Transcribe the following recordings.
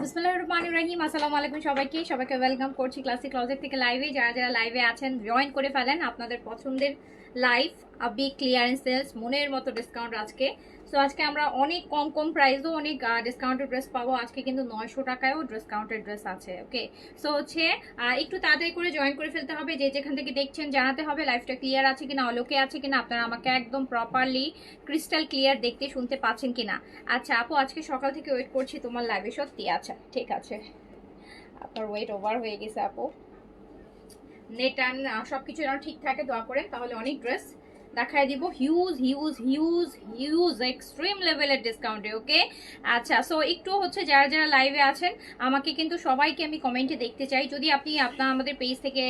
বিসমুল্লাহ রহমান রহিম। আসসালামু আলাইকুম সবাইকে। সবাইকে ওয়েলকাম করছি ক্লাসিক ক্লজেট থেকে লাইভে যারা যারা লাইভে আছেন জয়েন করে ফেলেন আপনাদের পছন্দের লাইভ আবি ক্লিয়ারেন্স সেলস মনের মতো ডিসকাউন্ট আজকে। সো আজকে আমরা অনেক কম কম প্রাইসও অনেক ডিসকাউন্টের ড্রেস পাবো। আজকে কিন্তু নয়শো টাকায়ও ডিসকাউন্টের ড্রেস আছে ওকে সো হচ্ছে একটু তাড়াতাড়ি করে জয়েন করে ফেলতে হবে। যে যেখান থেকে দেখছেন জানাতে হবে লাইফটা ক্লিয়ার আছে কিনা অলোকে আছে কিনা, আপনারা আমাকে একদম প্রপারলি ক্রিস্টাল ক্লিয়ার দেখতে, শুনতে পাচ্ছেন কিনা। আচ্ছা আপু, আজকে সকাল থেকে ওয়েট করছি তোমার লাইভে সত্যি? আচ্ছা ঠিক আছে। আপনার ওয়েট ওভার হয়ে গেছে, আপু। নেট অ্যান্ড সব কিছু যেন ঠিক থাকে, দোয়া করেন, তাহলে অনেক ড্রেস দেখাই দিব। Huge huge huge huge extreme লেভেলের ডিসকাউন্টে ওকে আচ্ছা সো একটু হচ্ছে যারা যারা লাইভে আছেন, আমাকে কিন্তু সবাইকে আমি কমেন্টে দেখতে চাই। যদি আপনি আপনার আমাদের পেজ থেকে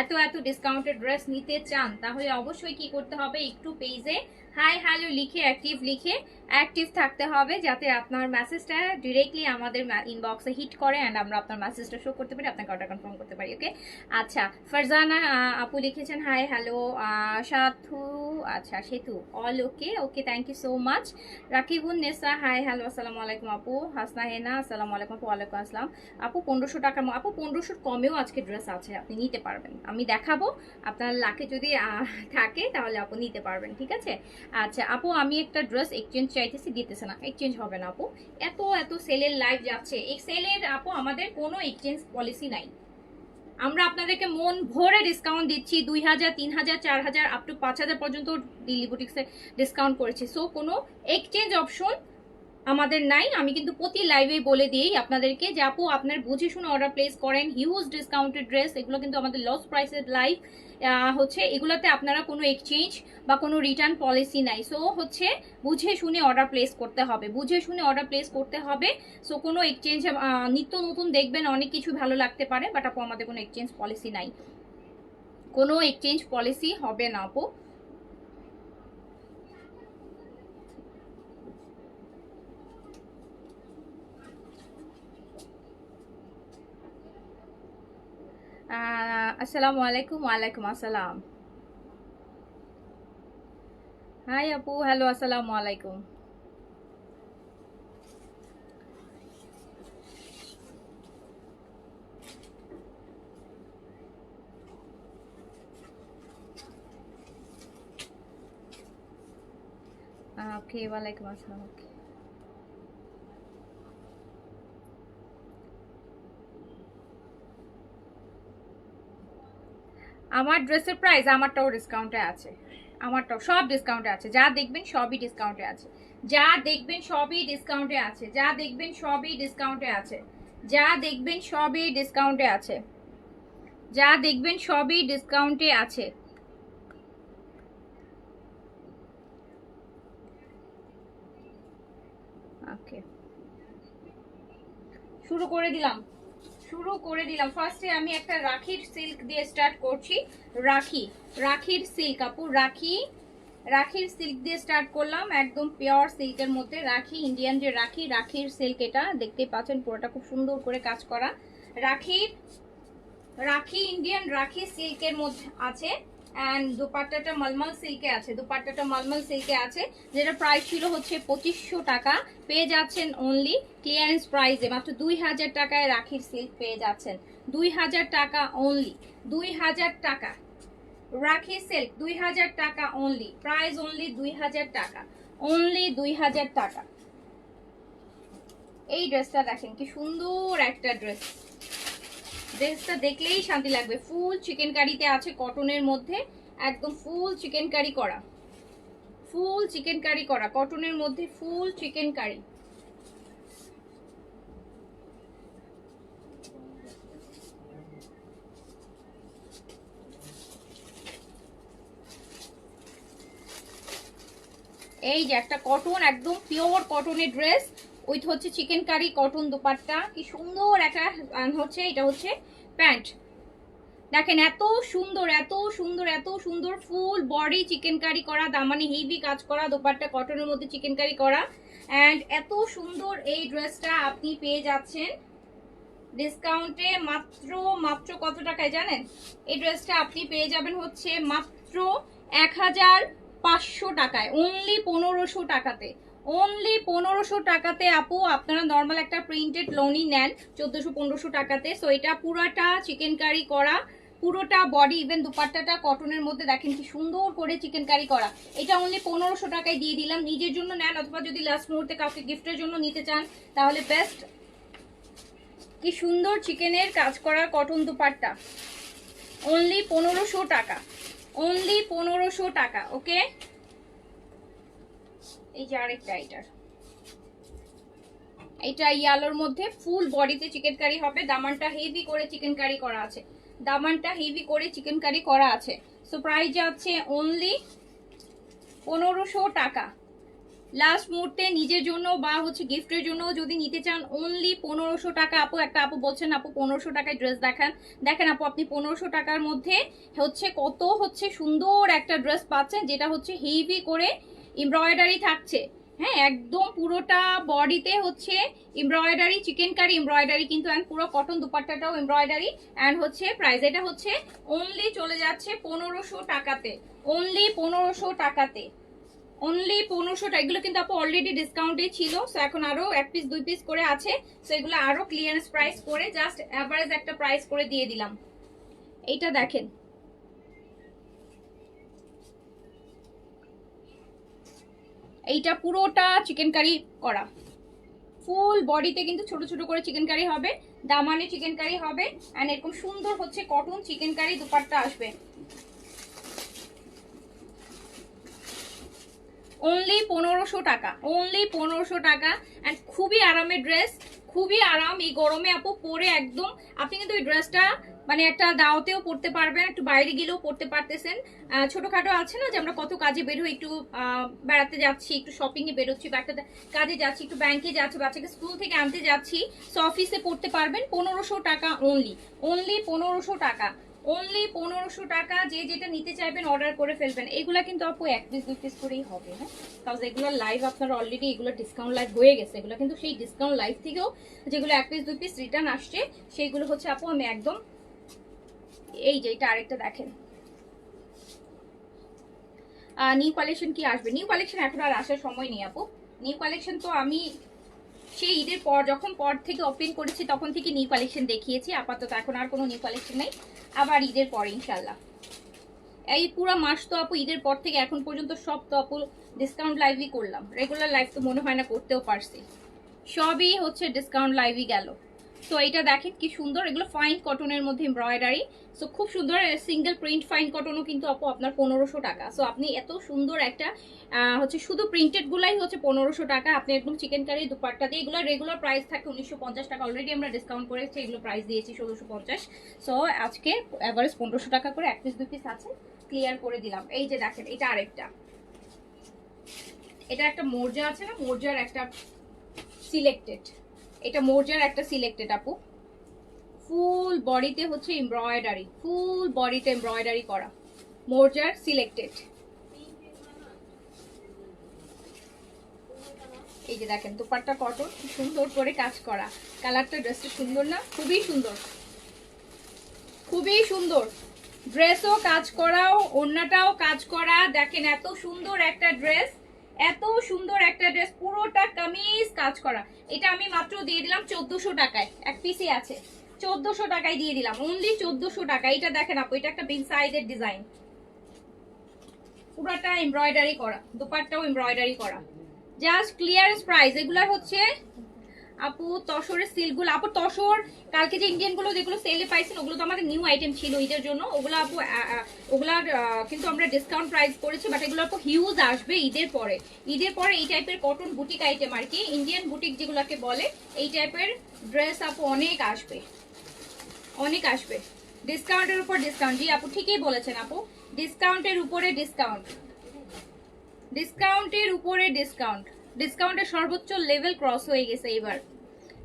এত এত ডিসকাউন্টেড ড্রেস নিতে চান, তাহলে অবশ্যই কি করতে হবে? একটু পেজে হাই, হ্যালো, লিখে, অ্যাক্টিভ লিখে, অ্যাক্টিভ থাকতে হবে যাতে আপনার মেসেজটা ডিরেক্টলি আমাদের ইনবক্সে হিট করে অ্যান্ড আমরা আপনার মেসেজটা শো করতে পারি, আপনাকে অর্ডার কনফার্ম করতে পারি ওকে আচ্ছা ফারজানা আপু লিখেছেন হাই হ্যালো সাথু আচ্ছা Setu all okay okay thank you so much Rakibun Nesa hi hello আসসালামু আলাইকুম আপু। হাসনা হেনা, আসসালামু আলাইকুম আপু, ওয়ালাইকুম আসসালাম। আপু, পনেরোশো টাকার আপু, পনেরোশোর কমেও আজকে ড্রেস আছে, আপনি নিতে পারবেন। আমি দেখাবো, আপনার লাখে যদি থাকে তাহলে আপু নিতে পারবেন, ঠিক আছে? আচ্ছা আপু, আমি একটা ড্রেস এক্সচেঞ্জ চাইতেছি, দিতেছে না। এক্সচেঞ্জ হবে না, আপু। এত এত সেলের লাইফ যাচ্ছে। এই সেলের আপু, আমাদের কোনো এক্সচেঞ্জ পলিসি নাই। আমরা আপনাদেরকে মন ভরে ডিসকাউন্ট দিচ্ছি, দুই হাজার, তিন হাজার, চার হাজার আপ টু পাঁচ হাজার পর্যন্ত দিল্লি বুটিক্সে ডিসকাউন্ট করেছি। সো কোনো এক্সচেঞ্জ অপশন আমাদের নাই। আমি কিন্তু প্রতি লাইভে বলে দিই আপনাদেরকে যে আপু, আপনার বুঝে শুনে অর্ডার প্লেস করেন। হিউজ ডিসকাউন্টেড ড্রেস এগুলো কিন্তু আমাদের লস প্রাইসের লাইভ হচ্ছে এগুলোতে আপনারা কোনো এক্সচেঞ্জ বা কোনো রিটার্ন পলিসি নাই। সো হচ্ছে বুঝে শুনে অর্ডার প্লেস করতে হবে। বুঝে শুনে অর্ডার প্লেস করতে হবে। সো কোনো এক্সচেঞ্জ নিত্য নতুন দেখবেন, অনেক কিছু ভালো লাগতে পারে বাট আপু, আমাদের কোনো এক্সচেঞ্জ পলিসি নাই। কোনো এক্সচেঞ্জ পলিসি হবে না, আপু। আসসালামু আলাইকুম ওয়ালাইকুম আসসালাম হাই আপু হ্যালো আসসালামু আলাইকুম ওকে ওয়ালাইকুম আসসালাম ওকে আমার ড্রেসের প্রাইস আমারটাও ডিসকাউন্টে আছে। আমারটাও সব ডিসকাউন্টে আছে। যা দেখবেন সবই ডিসকাউন্টে আছে। যা দেখবেন সবই ডিসকাউন্টে আছে। যা দেখবেন সবই ডিসকাউন্টে আছে। যা দেখবেন সবই ডিসকাউন্টে আছে। যা দেখবেন সবই ডিসকাউন্টে আছে। শুরু করে দিলাম। শুরু করে দিলাম। ফার্স্টে আমি একটা রাখির সিল্ক দিয়ে স্টার্ট করছি। রাখি, রাখির সিল্ক আপু, রাখি, রাখির সিল্ক দিয়ে স্টার্ট করলাম। একদম পিওর সিল্কের মধ্যে রাখি ইন্ডিয়ান যে রাখি, রাখির সিল্ক এটা, দেখতেই পাচ্ছেন পুরোটা খুব সুন্দর করে কাজ করা। রাখির, রাখি ইন্ডিয়ান রাখি সিল্কের মধ্যে আছে। অ্যান্ড দুপাট্টাটা মলমল সিল্কে আছে। দুপাট্টাটা মলমল সিল্কে আছে, যেটা প্রাইস ছিল হচ্ছে পঁচিশশো টাকা। পেয়ে যাচ্ছেন অনলি ক্লিয়ারেন্স প্রাইসে মাত্র দুই হাজার টাকায় রাখির সিল্ক পেয়ে যাচ্ছেন। দুই হাজার টাকা অনলি দুই হাজার টাকা। রাখি সিল্ক দুই হাজার টাকা অনলি প্রাইস অনলি দুই হাজার টাকা। অনলি দুই হাজার টাকা। এই ড্রেসটা দেখেন, কি সুন্দর একটা ড্রেস ড্রেসটা দেখলেই শান্তি লাগবে। ফুল চিকেন কারিতে আছে কটনের মধ্যে, একদম ফুল চিকেন কারি করা। ফুল চিকেন কারি করা কটনের মধ্যে ফুল চিকেন কারি এই যে একটা কটন একদম পিওর কটনের ড্রেস উইথ হচ্ছে চিকেন কারি, কটন দোপাট্টা। কি সুন্দর একটা হচ্ছে, এটা হচ্ছে প্যান্ট। দেখেন, এত সুন্দর এত সুন্দর এত সুন্দর ফুল বডি চিকেন কারি করা, দামানে হেভি কাজ করা, দোপাট্টা, কটনের মধ্যে চিকেন কারি করা। অ্যান্ড এত সুন্দর এই ড্রেসটা আপনি পেয়ে যাচ্ছেন। ডিসকাউন্টে মাত্র মাত্র কত টাকায় জানেন? এই ড্রেসটা আপনি পেয়ে যাবেন হচ্ছে মাত্র এক হাজার পাঁচশো টাকায় অনলি পনেরোশো টাকাতে। অনলি পনেরোশো টাকাতে আপু, আপনারা নর্মাল একটা প্রিন্টেড লোনই নেন, চোদ্দোশো পনেরোশো টাকাতে। সো এটা পুরাটা চিকেন কারি করা, পুরোটা বডি ইভেন দুপাট্টাটা কটনের মধ্যে দেখেন কি সুন্দর করে চিকেন কারি করা। এটা অনলি পনেরোশো টাকায় দিয়ে দিলাম, নিজের জন্য নেন, অথবা যদি লাস্ট মুহূর্তে কাউকে গিফটের জন্য নিতে চান, তাহলে বেস্ট কি সুন্দর চিকেনের কাজ করা কটন দুপাট্টা। অনলি পনেরোশো টাকা। অনলি পনেরোশো টাকা ওকে এই যে আরেকটা এটার এটা ইয়ালোর মধ্যে ফুল বডিতে চিকেন কারি হবে, দামানটা হেভি করে চিকেন কারি করা আছে। দামানটা হেভি করে চিকেন কারি করা আছে। সো প্রাইস যাচ্ছে অনলি পনেরোশো টাকা। লাস্ট মুহূর্তে নিজের জন্য বা হচ্ছে গিফটের জন্য যদি নিতে চান অনলি পনেরোশো টাকা আপু, একটা আপু বলছেন, আপু পনেরোশো টাকায় ড্রেস দেখান। দেখেন আপু, আপনি পনেরোশো টাকার মধ্যে হচ্ছে কত হচ্ছে সুন্দর একটা ড্রেস পাচ্ছেন, যেটা হচ্ছে হেভি করে এমব্রয়ডারি থাকছে। হ্যাঁ একদম পুরোটা বডিতে হচ্ছে এমব্রয়ডারি চিকেন কারি এমব্রয়ডারি কিন্তু অ্যান্ড পুরো কটন দুপাট্টাটাও এমব্রয়ডারি অ্যান্ড হচ্ছে প্রাইস এটা হচ্ছে অনলি চলে যাচ্ছে পনেরোশো টাকাতে। অনলি পনেরোশো টাকাতে। অনলি পনেরোশো টাকা এগুলো কিন্তু আপু অলরেডি ডিসকাউন্টে ছিল। সো এখন আরও এক পিস দুই পিস করে আছে। সো এগুলো আরও ক্লিয়ারেন্স প্রাইস করে জাস্ট অ্যাভারেজ একটা প্রাইস করে দিয়ে দিলাম। এইটা দেখেন। এইটা পুরোটা চিকেন কারি করা। ফুল বডিতে কিন্তু ছোট ছোট করে চিকেন কারি হবে। দামানে চিকেন কারি হবে। অ্যান্ড এরকম সুন্দর হচ্ছে কটন চিকেন কারি দুপাট্টা আসবে। অনলি পনেরোশো টাকা অনলি পনেরোশো টাকা অ্যান্ড খুবই আরামের ড্রেস খুবই আরাম। এই গরমে আপু পরে একদম, আপনি কিন্তু এই ড্রেসটা মানে একটা দাওতেও পড়তে পারবেন, একটু বাইরে গেলেও পড়তে পারতেছেন। ছোটখাটো আছে না যে আমরা কত কাজে বের হই, একটু বেড়াতে যাচ্ছি, একটু শপিংয়ে বেরোচ্ছি, বা একটা কাজে যাচ্ছি, একটু ব্যাংকে যাচ্ছি, বাচ্চাকে স্কুল থেকে আনতে যাচ্ছি সো অফিসে পড়তে পারবেন পনেরোশো টাকা অনলি অনলি পনেরোশো টাকা। অনলি পনেরোশো টাকা যে যেটা নিতে চাইবেন অর্ডার করে ফেলবেন। এগুলো কিন্তু আপু এক পিস দুই পিস করেই হবে হ্যাঁ? কারণ এগুলো লাইভ আপনার অলরেডি এগুলো ডিসকাউন্ট লাইভ হয়ে গেছে। এগুলো কিন্তু সেই ডিসকাউন্ট লাইভ থেকেও যেগুলো এক পিস দুই পিস রিটার্ন আসছে, সেইগুলো হচ্ছে আপু আমি একদম এই যে এটা আরেকটা দেখেন। নিউ কালেকশন কি আসবে? নিউ কালেকশন এখন আর আসার সময় নেই আপু। নিউ কালেকশন তো আমি সেই ঈদের পর, যখন পর থেকে ওপেন করেছি, তখন থেকে নিউ কালেকশন দেখিয়েছি। আপাতত এখন আর কোনো নিউ কালেকশন নেই। আবার ঈদের পরে ইনশাল্লাহ এই পুরো মাস তো আপু, ঈদের পর থেকে এখন পর্যন্ত সব তো আপু ডিসকাউন্ট লাইভই করলাম। রেগুলার লাইভ তো মনে হয় না করতেও পারছি। সবই হচ্ছে ডিসকাউন্ট লাইভই গেল। তো এটা দেখেন কি সুন্দর। এগুলো ফাইন কটনের মধ্যে এমব্রয়ডারি সো খুব সুন্দর সিঙ্গেল প্রিন্ট ফাইন কটনও কিন্তু আপু আপনার পনেরোশো টাকা। সো আপনি এত সুন্দর একটা হচ্ছে শুধু প্রিন্টেডগুলাই হচ্ছে পনেরোশো টাকা। আপনি একদম চিকেন কারি দুপাট্টা দিয়ে এগুলো রেগুলার প্রাইস থাকে উনিশশো পঞ্চাশ টাকা। অলরেডি আমরা ডিসকাউন্ট করেছি এগুলো প্রাইস দিয়েছি ষোলোশো পঞ্চাশ। সো আজকে অ্যাভারেজ পনেরোশো টাকা করে এক পিস দু পিস আছে। ক্লিয়ার করে দিলাম। এই যে দেখেন, এটা আরেকটা। এটা একটা মোর্জা আছে না? মোর্জার একটা সিলেক্টেড এটা মোর্জার একটা সিলেক্টেড আপু। ফুল বডিতে হচ্ছে এমব্রয়ডারি ফুল বডিতে এমব্রয়ডারি করা। মোর্জার সিলেক্টেড এই যে দেখেন, দুপাট্টা কটন সুন্দর করে কাজ করা। কালারটা ড্রেসটা সুন্দর না? খুবই সুন্দর। খুবই সুন্দর। ড্রেসও কাজ করাও, ওড়নাটাও কাজ করা। দেখেন এত সুন্দর একটা ড্রেস এত সুন্দর একটা ড্রেস পুরোটা কামিজ কাজ করা। এটা আমি মাত্র দিয়ে দিলাম চোদ্দশো টাকায়। এক পিসি আছে। চোদ্দশো টাকায় দিয়ে দিলাম। অনলি চোদ্দশো টাকা। এটা দেখেন আপু, এটা একটা বিগ সাইজের ডিজাইন পুরাটা এমব্রয়ডারি করা দোপারটাও এমব্রয়ডারি করা। জাস্ট ক্লিয়ারেন্স প্রাইস এগুলার হচ্ছে আপু তসরের সিল্কগুলো আপু, তসর, কালকে যে ইন্ডিয়ানগুলো যেগুলো সেলে পাইছেন, ওগুলো তো আমাদের নিউ আইটেম ছিল ঈদের জন্য। ওগুলো আপু ওগুলার কিন্তু আমরা ডিসকাউন্ট প্রাইস করেছি বাট এগুলো আপু হিউজ আসবে ঈদের পরে। ঈদের পরে এই টাইপের কটন বুটিক আইটেম আর কি ইন্ডিয়ান বুটিক যেগুলোকে বলে, এই টাইপের ড্রেস আপু অনেক আসবে। অনেক আসবে। ডিসকাউন্টের উপর ডিসকাউন্ট জি, আপু, ঠিকই বলেছেন আপু। ডিসকাউন্টের উপরে ডিসকাউন্ট ডিসকাউন্টের উপরে ডিসকাউন্ট ডিসকাউন্টের সর্বোচ্চ লেভেল ক্রস হয়ে গেছে এবার।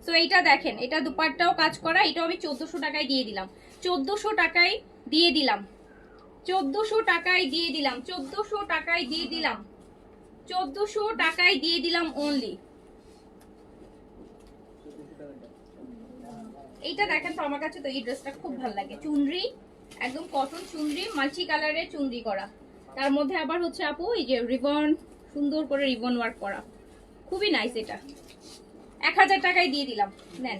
সো এইটা দেখেন, এটা দুপাটটাও কাজ করা, এটাও আমি চোদ্দশো টাকায় দিয়ে দিলাম। চোদ্দশো টাকায় দিয়ে দিলাম। চোদ্দশো টাকায় দিয়ে দিলাম, চোদ্দশো টাকায় দিয়ে দিলাম। চোদ্দশো টাকায় দিয়ে দিলাম অনলি এইটা দেখেন তো, আমার কাছে তো এই ড্রেসটা খুব ভালো লাগে। চুনরি, একদম কটন চুনরি মাল্টি কালারের চুনরি করা। তার মধ্যে আবার হচ্ছে আপু, এই যে রিবন সুন্দর করে রিবন ওয়ার্ক করা। খুবই নাইস এটা। এক হাজার টাকায় দিয়ে দিলাম, নেন।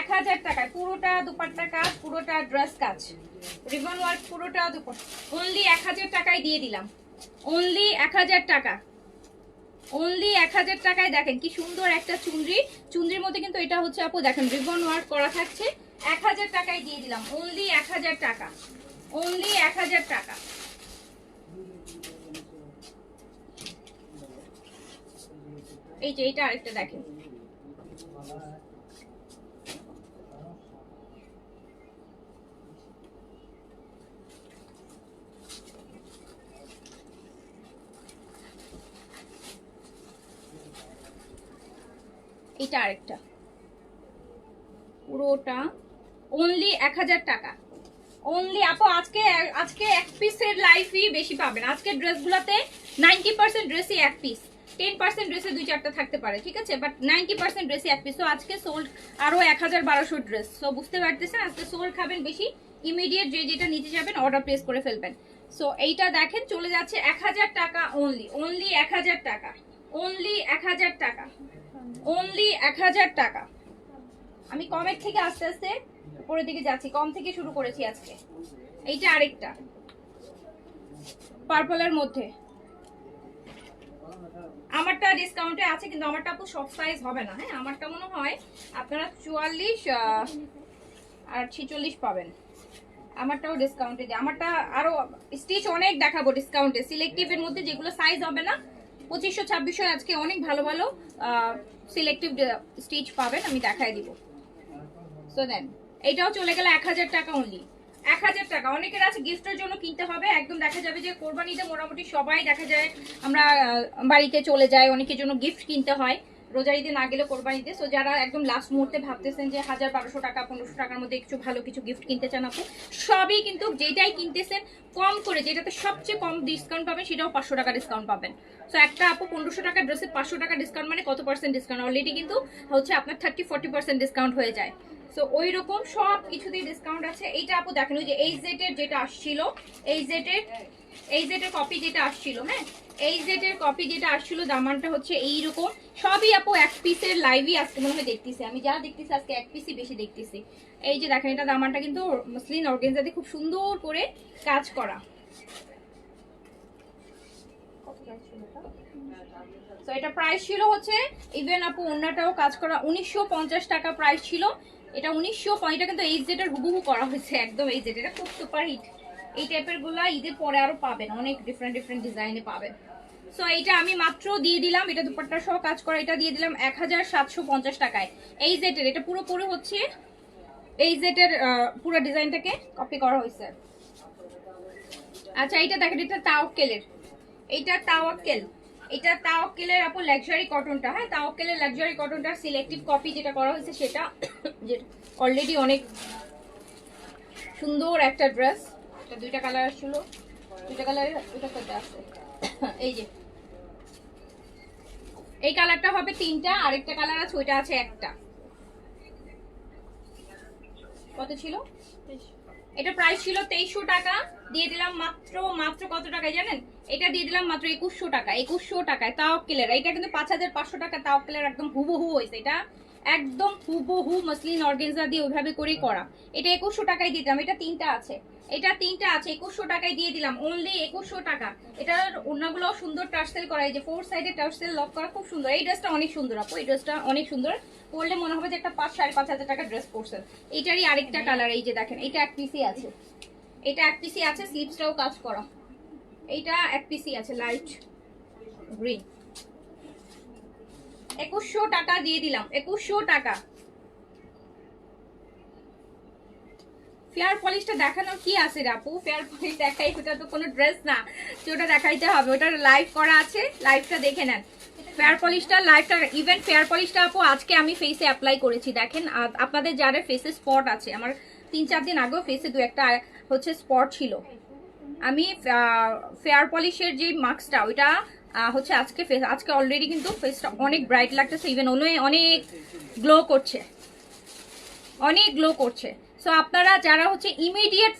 এক হাজার টাকায়, পুরোটা দুপাট্টা কাজ, পুরোটা ড্রেস কাজ। রিবন ওয়ার্ক পুরোটা দুপাট অনলি এক হাজার টাকায় দিয়ে দিলাম। অনলি এক হাজার টাকা। অনলি এক হাজার টাকায় দেখেন কি সুন্দর একটা চুনরি। চুনরির মধ্যে কিন্তু এটা হচ্ছে আপু, দেখেন রিবন ওয়ার্ক করা থাকছে। এক হাজার টাকায় দিয়ে দিলাম। অনলি এক হাজার টাকা। অনলি এক হাজার টাকা। এই যে এটা আরেকটা দেখেন। এটা আরেকটা। পুরোটা অনলি এক হাজার টাকা। অনলি আপু, আজকে আজকে এক পিসের লাইফই বেশি পাবেন। আজকের ড্রেসগুলোতে নাইনটি পার্সেন্ট ড্রেসই এক পিস টেন পার্সেন্ট ড্রেসে দুই চারটা থাকতে পারে, ঠিক আছে? বাট নাইনটি পার্সেন্ট ড্রেসই এক পিস আজকে সোল্ড আরও এক হাজার বারোশো ড্রেস সো বুঝতে পারতেছেন? আজকে সোল্ড খাবেন বেশি। ইমিডিয়েট যে যেটা নিতে যাবেন অর্ডার প্লেস করে ফেলবেন। সো এইটা দেখেন, চলে যাচ্ছে এক হাজার টাকা অনলি অনলি এক হাজার টাকা। অনলি এক হাজার টাকা। অনলি এক হাজার টাকা। আমি কমের থেকে আস্তে আস্তে উপরের দিকে যাচ্ছি। কম থেকে শুরু করেছি আজকে। এইটা আরেকটা। পার্পলের মধ্যে। আমারটা ডিসকাউন্টে আছে, কিন্তু আমারটা আপু সব সাইজ হবে না হ্যাঁ? আমারটা মনে হয় আপনারা চুয়াল্লিশ আর ছিচল্লিশ পাবেন। আমারটাও ডিসকাউন্টে দিয়ে। আমারটা আরও স্টিচ অনেক দেখাবো ডিসকাউন্টে সিলেক্টিভের মধ্যে যেগুলো সাইজ হবে না, পঁচিশশো ছাব্বিশশো আজকে অনেক ভালো ভালো সিলেক্টিভ স্টিচ পাবেন, আমি দেখাই দিব। সো দেন এটাও চলে গেল এক হাজার টাকা অনলি এক হাজার টাকা। অনেকের আছে গিফটের জন্য কিনতে হবে। একদম দেখা যাবে যে কোরবানিতে মোটামুটি সবাই দেখা যায় আমরা বাড়িতে চলে যাই অনেকের জন্য গিফট কিনতে হয়। রোজার ঈদে না গেলে কোরবানিতে। সো যারা একদম লাস্ট মুহূর্তে ভাবতেছেন যে হাজার বারোশো টাকা, পনেরোশো টাকার মধ্যে কিছু ভালো কিছু গিফট কিনতে চান আপু সবই কিন্তু যেটাই কিনতেছেন, কম করে যেটাতে সবচেয়ে কম ডিসকাউন্ট পাবেন, সেটাও পাঁচশো টাকা ডিসকাউন্ট পাবেন। সো একটা আপু পনেরোশো টাকার ড্রেসে পাঁচশো টাকা ডিসকাউন্ট মানে কত পার্সেন্ট ডিসকাউন্ট অলরেডি কিন্তু হচ্ছে আপনার থার্টি ফোর্টি পার্সেন্ট ডিসকাউন্ট হয়ে যায়। সো ওই রকম সব কিছুতেই ডিসকাউন্ট আছে। এইটা আপু দেখেন, ওই যে এই জেটের যেটা আসছিল এই জেটের এই জেটের কপি যেটা আসছিল হ্যাঁ? এই জেটের কপি যেটা আসছিল দামানটা হচ্ছে এই রকম সবই আপু এক পিসের লাইভই আজকে মনে হয় দেখতেছি। আমি যা দেখতেছি আজকে এক পিসই বেশি দেখতেছি। এই যে দেখেন, এটা দামানটা কিন্তু মসলিন অর্গেনজাতে খুব সুন্দর করে কাজ করা। তো এটা? প্রাইস ছিল হচ্ছে ইভেন আপু অন্যটাও কাজ করা। উনিশশো পঞ্চাশ টাকা প্রাইস ছিল। এটা উনিশশো এটা কিন্তু এই জেটের হুবহু করা হয়েছে একদম এই জেট এটা খুব সুপার হিট এই টাইপেরগুলা ঈদের পরে আরও পাবেন, অনেক ডিফারেন্ট ডিফারেন্ট ডিজাইনে পাবেন। সো এইটা আমি মাত্র দিয়ে দিলাম, এটা দুপাট্টা সহ কাজ করা, এটা দিয়ে দিলাম এক হাজার সাতশো পঞ্চাশ টাকায়। এই জেটের এটা পুরো পুরোপুরি হচ্ছে এই জেটের পুরো ডিজাইনটাকে কপি করা হয়েছে। আচ্ছা এইটা দেখেন, এটা তাওকেলের এইটা তাওয়াক্কেল। এটা তাওয়াক্কেলের আপু লাক্সারি কটনটা হ্যাঁ? তাওয়াক্কেলের লাক্সারি কটনটা সিলেক্টিভ কপি যেটা করা হয়েছে সেটা অলরেডি অনেক সুন্দর একটা ড্রেস এটা দুইটা কালার আসছিল। দুইটা কালার দুইটা করতে আসছে এই যে। এই কালারটা হবে তিনটা, আরেকটা কালার আছে, ওইটা আছে একটা। কত ছিল? এটা প্রাইস ছিল তেইশশো টাকা, দিয়ে দিলাম মাত্র মাত্র কত টাকায় জানেন? এটা দিয়ে দিলাম মাত্র একুশশো টাকা, একুশশো টাকায় তাও তাওকেলের এটা কিন্তু পাঁচ হাজার পাঁচশো টাকা তাওকেলের একদম হুবহু হয়েছে এটা একদম হুবহু মসলিন অর্গেনজা দিয়ে ওইভাবে করেই করা। এটা একুশশো টাকায় দিতাম এটা তিনটা আছে। এটা তিনটা আছে, একুশশো টাকায় দিয়ে দিলাম অনলি একুশশো টাকা। এটার অন্যগুলো সুন্দর টার্সেল করা, এই যে ফোর সাইডে টার্সেল লক করা খুব সুন্দর। এই ড্রেসটা অনেক সুন্দর আপু, এই ড্রেসটা অনেক সুন্দর। পরলে মনে হবে যে একটা পাঁচ, সাড়ে পাঁচ হাজার টাকা ড্রেস পরছেন। এটারই আরেকটা কালার এই যে দেখেন, এটা এক পিসি আছে। এটা এক পিসি আছে স্লিপসটাও কাজ করা। এইটা এক পিসি আছে লাইট গ্রিন একুশশো টাকা দিয়ে দিলাম, একুশশো টাকা। ফেয়ার পলিশটা দেখানোর কি আছে আপু? ফেয়ার পলিশ দেখাই ওটা তো কোনো ড্রেস না। যে ওটা দেখাইতে হবে। ওটার লাইভ করা আছে লাইভটা দেখে নেন। ফেয়ার পলিশটা লাইভটা ইভেন ফেয়ার পলিশটা আপু, আজকে আমি ফেসে অ্যাপ্লাই করেছি, দেখেন। আপনাদের যারা ফেসে স্পট আছে, আমার তিন চার দিন আগেও ফেসে দু একটা হচ্ছে স্পট ছিল। আমি ফেয়ার পলিশের যে মাস্কটা ওইটা হচ্ছে আজকে ফেস আজকে অলরেডি কিন্তু ফেসটা অনেক ব্রাইট লাগতেছে ইভেন অনেক গ্লো করছে। অনেক গ্লো করছে। সো আপনারা যারা হচ্ছে ইমিডিয়েট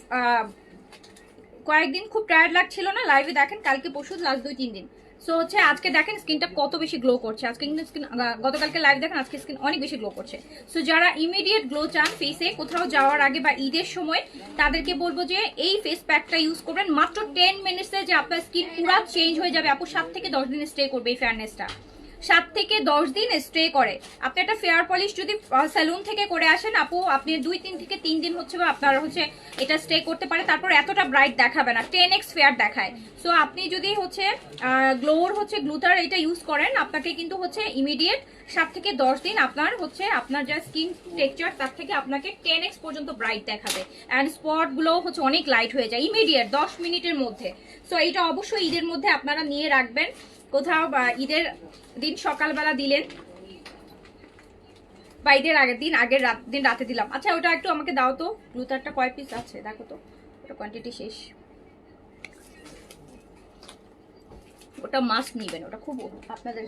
কয়েকদিন খুব টায়ার্ড লাগছিল না? লাইভে দেখেন, কালকে, পরশু লাস্ট দুই, তিন দিন। সো হচ্ছে আজকে দেখেন স্কিনটা কত বেশি গ্লো করছে। আজকে কিন্তু স্কিন গতকালকে লাইভ দেখেন, আজকে স্কিন অনেক বেশি গ্লো করছে। সো যারা ইমিডিয়েট গ্লো চান ফেসে কোথাও যাওয়ার আগে বা ঈদের সময়, তাদেরকে বলব যে এই ফেস প্যাকটা ইউজ করবেন। মাত্র টেন মিনিটসে যে আপনার স্কিন পুরো চেঞ্জ হয়ে যাবে। আপু, সাত থেকে দশ দিন স্টে করবে এই ফেয়ারনেসটা সাত থেকে দশ দিন স্টে করে। আপনি একটা ফেয়ার পলিশ যদি স্যালুন থেকে করে আসেন, আপু, আপনি দুই তিন থেকে তিন দিন হচ্ছে বা আপনার হচ্ছে এটা স্টে করতে পারে। তারপর এতটা ব্রাইট দেখাবে না টেন এক্স ফেয়ার দেখায়। সো আপনি যদি হচ্ছে গ্লোর হচ্ছে গ্লুটার এটা ইউজ করেন, আপনাকে কিন্তু হচ্ছে ইমিডিয়েট সাত থেকে দশ দিন আপনার হচ্ছে, আপনার যা স্কিন টেক্সচার তার থেকে আপনাকে টেন এক্স পর্যন্ত ব্রাইট দেখাবে। অ্যান্ড স্পটগুলো হচ্ছে অনেক লাইট হয়ে যায় ইমিডিয়েট দশ মিনিটের মধ্যে। সো এটা অবশ্যই ঈদের মধ্যে আপনারা নিয়ে রাখবেন। কোথাও বা ঈদের দিন সকালবেলা দিলেন বা ঈদের আগের দিন, আগের রাত, দিন রাতে দিলাম। আচ্ছা ওটা একটু আমাকে দাও তো। গ্লুটারটা কয় পিস আছে? দেখো তো। ওটা কোয়ান্টিটি শেষ। ওটা মাস্ক নিবেন। ওটা খুব আপনাদের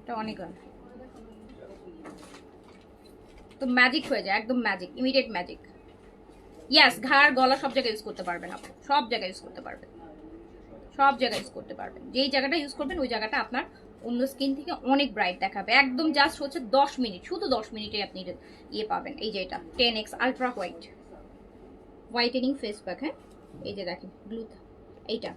এটা অনেক। তো ম্যাজিক হয়ে যায়, একদম ম্যাজিক ইমিডিয়েট ম্যাজিক ইয়াস ঘাড়, গলা সব জায়গায় ইউজ করতে পারবেন আপনি। সব জায়গায় ইউজ করতে পারবেন। সব জায়গায় ইউজ করতে পারবেন। যেই জায়গাটা ইউজ করবেন, ওই জায়গাটা আপনার অন্য স্কিন থেকে অনেক ব্রাইট দেখাবে। একদম জাস্ট হচ্ছে দশ মিনিট, শুধু দশ মিনিটে আপনি ইয়ে পাবেন। এই যে এটা ten X ultra white whitening face pack হ্যাঁ? এই যে দেখেন ব্লু এইটা।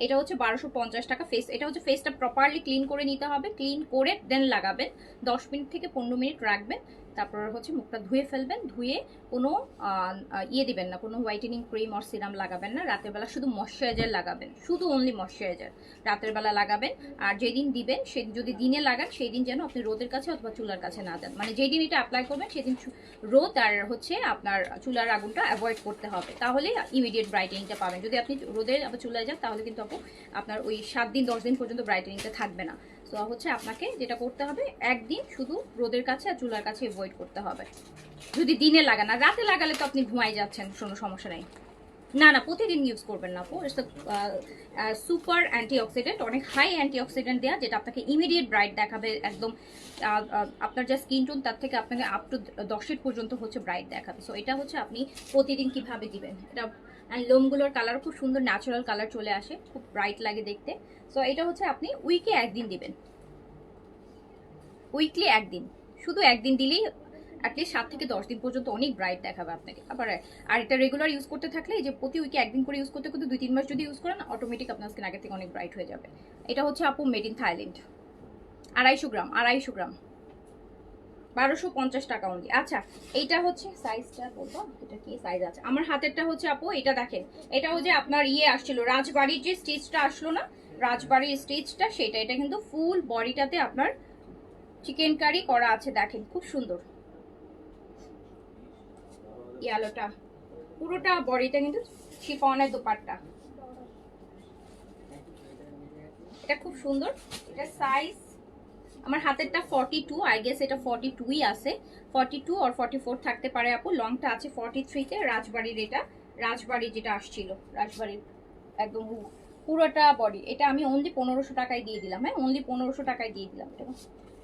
এটা হচ্ছে বারোশো পঞ্চাশ টাকা ফেস এটা হচ্ছে ফেসটা প্রপারলি ক্লিন করে নিতে হবে। ক্লিন করে দেন লাগাবেন। দশ মিনিট থেকে পনেরো মিনিট রাখবেন। তারপর হচ্ছে মুখটা ধুয়ে ফেলবেন, ধুয়ে কোনো ইয়ে দিবেন না, কোনো হোয়াইটেনিং ক্রিম অর সিরাম লাগাবেন না। রাতের বেলা শুধু ময়শ্চারাইজার লাগাবেন, শুধু অনলি ময়শ্চারাইজার রাতের বেলা লাগাবেন, আর যেদিন দিবেন, সে, যদি দিনে লাগান সেই দিন যেন আপনি রোদের কাছে অথবা চুলার কাছে না দেন মানে যেদিন এটা অ্যাপ্লাই করবেন, সেদিন রোদ আর হচ্ছে আপনার চুলার আগুনটা অ্যাভয়েড করতে হবে। তাহলে ইমিডিয়েট ব্রাইটেনিংটা পাবেন। যদি আপনি রোদে আবার চুলায় যান, তাহলে কিন্তু আপু, আপনার ওই সাত দিন, দশ দিন পর্যন্ত ব্রাইটেনিংটা থাকবে না। তো হচ্ছে আপনাকে যেটা করতে হবে, একদিন শুধু রোদের কাছে আর চুলার কাছে অ্যাভয়েড করতে হবে। যদি দিনে লাগান, আর রাতে লাগালে তো আপনি ঘুমাই যাচ্ছেন, কোনো সমস্যা নেই। না না, প্রতিদিন ইউজ করবেন না আপু। সুপার অ্যান্টিঅক্সিডেন্ট অনেক হাই অ্যান্টিঅক্সিডেন্ট দেওয়া যেটা আপনাকে ইমিডিয়েট ব্রাইট দেখাবে, একদম আপনার যা স্কিন টোন তার থেকে আপনাকে আপ টু দশের পর্যন্ত হচ্ছে ব্রাইট দেখাবে। সো এটা হচ্ছে আপনি প্রতিদিন কীভাবে দিবেন। এটা অ্যান্ড লোমগুলোর কালার খুব সুন্দর ন্যাচারাল কালার চলে আসে, খুব ব্রাইট লাগে দেখতে। সো এটা হচ্ছে আপনি উইকে একদিন দিবেন। উইকলি একদিন। শুধু একদিন দিলেই অ্যাটলিস্ট সাত থেকে দশ দিন পর্যন্ত অনেক ব্রাইট দেখাবে আপনাকে। আবার, আর এটা রেগুলার ইউজ করতে থাকলে যে প্রতি উইকে একদিন করে ইউজ করতে করতে দুই, তিন মাস যদি ইউজ করেন অটোমেটিক আপনার স্কিন আগে থেকে অনেক ব্রাইট হয়ে যাবে। এটা হচ্ছে আপু মেড ইন থাইল্যান্ড আড়াইশো গ্রাম আড়াইশো গ্রাম। বারোশো পঞ্চাশ টাকা অনলি আচ্ছা এইটা হচ্ছে সাইজটা বলব, এটা কি সাইজ আছে? আমার হাতেরটা হচ্ছে আপু, এটা দেখেন। এটা হচ্ছে আপনার ইয়ে আসছিল, রাজবাড়ির যে স্টিচটা আসলো না, রাজবাড়ির স্টিচটা সেটা, এটা কিন্তু ফুল বডিটাতে আপনার চিকেন কারি করা আছে, দেখেন, খুব সুন্দর। ইয়ালোটা। পুরোটা বডিটা কিন্তু শিফনের দোপাট্টা। এটা খুব সুন্দর। এটা সাইজ আমার হাতেরটা ফর্টি টু আই গেস এটা ফর্টি টুই আছে। ফর্টি টু আর ফর্টি ফোর থাকতে পারে আপু। লংটা আছে ফর্টি থ্রিতে রাজবাড়ির এটা। রাজবাড়ি যেটা আসছিল রাজবাড়ির একদম পুরোটা বডি এটা আমি অনলি পনেরোশো টাকায় দিয়ে দিলাম হ্যাঁ? অনলি পনেরোশো টাকায় দিয়ে দিলাম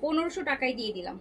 পনেরোশো টাকায় দিয়ে দিলাম।